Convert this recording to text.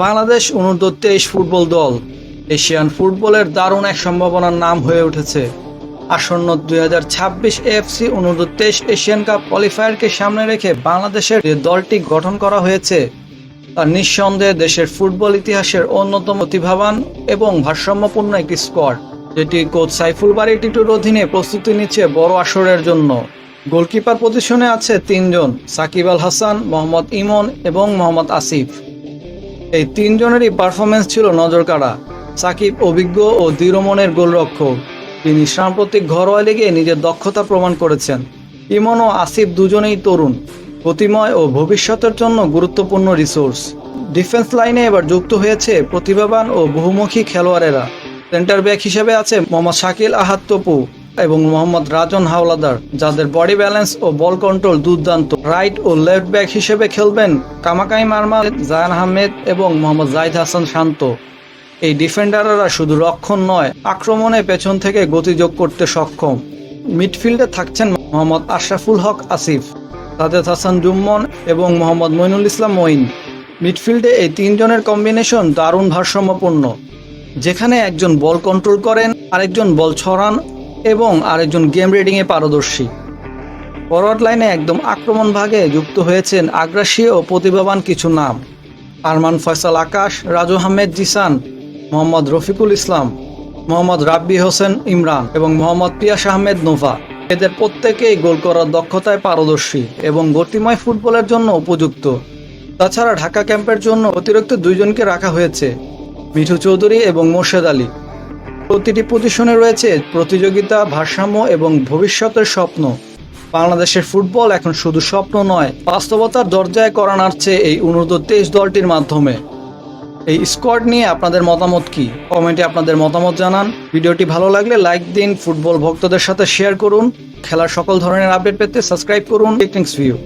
বাংলাদেশ অনূর্ধ্ব তেইশ ফুটবল দল। এশিয়ান ফুটবলের দারুণ এক সম্ভাবনার নাম হয়ে উঠেছে। আসন্ন দুই হাজার ছাব্বিশ এফসি অনূর্ধ্ব তেইশ এশিয়ান কাপ কোয়ালিফায়ারকে সামনে রেখে বাংলাদেশের যে দলটি গঠন করা হয়েছে তা নিঃসন্দেহে দেশের ফুটবল ইতিহাসের অন্যতম প্রতিভাবান এবং ভারসাম্যপূর্ণ একটি স্কোয়াড, যেটি কোচ সাইফুল বাড়ি টিটুর অধীনে প্রস্তুতি নিচ্ছে বড় আসরের জন্য। গোলকিপার পজিশনে আছে তিনজন, সাকিব আল হাসান, মোহাম্মদ ইমন এবং মোহাম্মদ আসিফ। এই তিনজনেরই পারফরমেন্স ছিল নজরকাড়া। সাকিব অভিজ্ঞ ও দৃঢ়মনের গোলরক্ষক। তিনি সাম্প্রতিক ঘরোয়া লিগে নিজের দক্ষতা প্রমাণ করেছেন। ইমন ও আসিফ দুজনেই তরুণ। গতিময় ও ভবিষ্যতের জন্য গুরুত্বপূর্ণ রিসোর্স ডিফেন্স লাইনে এবার যুক্ত হয়েছে প্রতিভাবান ও বহুমুখী খেলোয়াড়েরা। সেন্টার ব্যাক হিসেবে আছে মোহাম্মদ শাকিল আহাদ তপু। এবং মোহাম্মদ রাজন হাওলাদার, যাদের বডি ব্যালেন্স ও বল কন্ট্রোল দুর্দান্ত। রাইট ও লেফট ব্যাক হিসেবে খেলবেন কামাকাই মারমা জায়ান আহমেদ এবং মোহাম্মদ জাহিদ হাসান শান্ত। এই ডিফেন্ডাররা শুধু রক্ষণ নয়, আক্রমণে পেছন থেকে গতি যোগ করতে সক্ষম। মিডফিল্ডে থাকছেন মোহাম্মদ আশরাফুল হক আসিফ সাদেদ হাসান জুম্মন এবং মোহাম্মদ মইনুল ইসলাম মঈন। মিডফিল্ডে এই তিনজনের কম্বিনেশন দারুণ ভারসাম্যপূর্ণ। যেখানে একজন বল কন্ট্রোল করেন, আরেকজন বল ছড়ান এবং আরেকজন গেম রিডিংয়ে পারদর্শী। ফরওয়ার্ড লাইনে একদম আক্রমণ ভাগে যুক্ত হয়েছেন আগ্রাসী ও প্রতিভাবান কিছু নাম। আরমান ফয়সাল আকাশ, রাজু আহমেদ জিসান, মোহাম্মদ রফিকুল ইসলাম, মোহাম্মদ রাব্বি হোসেন ইমরান এবং মোহাম্মদ পিয়াস আহমেদ নোভা। এদের প্রত্যেকেই গোল করার দক্ষতায় পারদর্শী এবং গতিময় ফুটবলের জন্য উপযুক্ত। তাছাড়া ঢাকা ক্যাম্পের জন্য অতিরিক্ত দুইজনকে রাখা হয়েছে, মিঠু চৌধুরী এবং মোর্শেদ আলী। প্রতিটি পজিশনে রয়েছে প্রতিযোগিতা, ভারসাম্য এবং ভবিষ্যতের স্বপ্ন। বাংলাদেশের ফুটবল এখন শুধু স্বপ্ন নয়, বাস্তবতার দরজায় করা নাড়ছে এই অনূর্ধ্ব তেইশ দলটির মাধ্যমে। এই স্কোয়াড নিয়ে আপনাদের মতামত কি? কমেন্টে আপনাদের মতামত জানান। ভিডিওটি ভালো লাগলে লাইক দিন, ফুটবল ভক্তদের সাথে শেয়ার করুন। খেলার সকল ধরনের আপডেট পেতে সাবস্ক্রাইব করুন। ভিউ